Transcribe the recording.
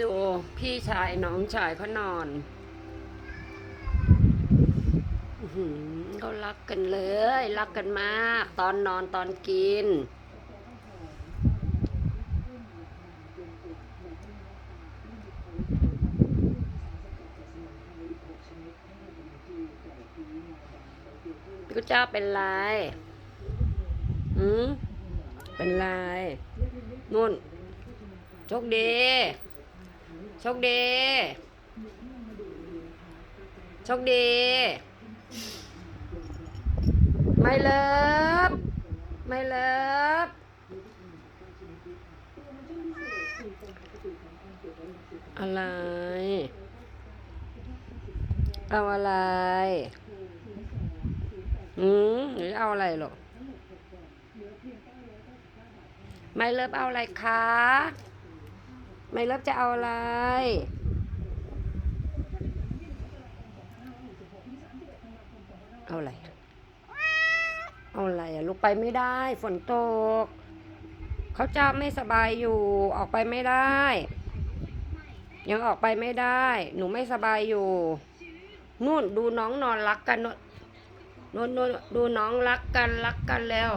ดูพี่ชายน้องชายเขานอนเขารักกันเลย รักกันมาก ตอนนอนตอนกิน พี่กุเจ้าเป็นไรอืมเป็นไร นุ่น โชคดี โชคดี โชคดี ไม่เลิฟไม่เลิฟอะไร เอาอะไร อืมหรือเอาอะไรหรอไม่เลิฟเอาอะไรคะ ไม่เลิฟจะเอาอะไร เอาอะไร เอาอะไรอะลูกไปไม่ได้ ฝนตก เขาจะไม่สบายอยู่ ออกไปไม่ได้ ยังออกไปไม่ได้ หนูไม่สบายอยู่ นู่นดูน้องนอนรักกันนู่นนู่นดูน้องรักกันรักกันแล้ว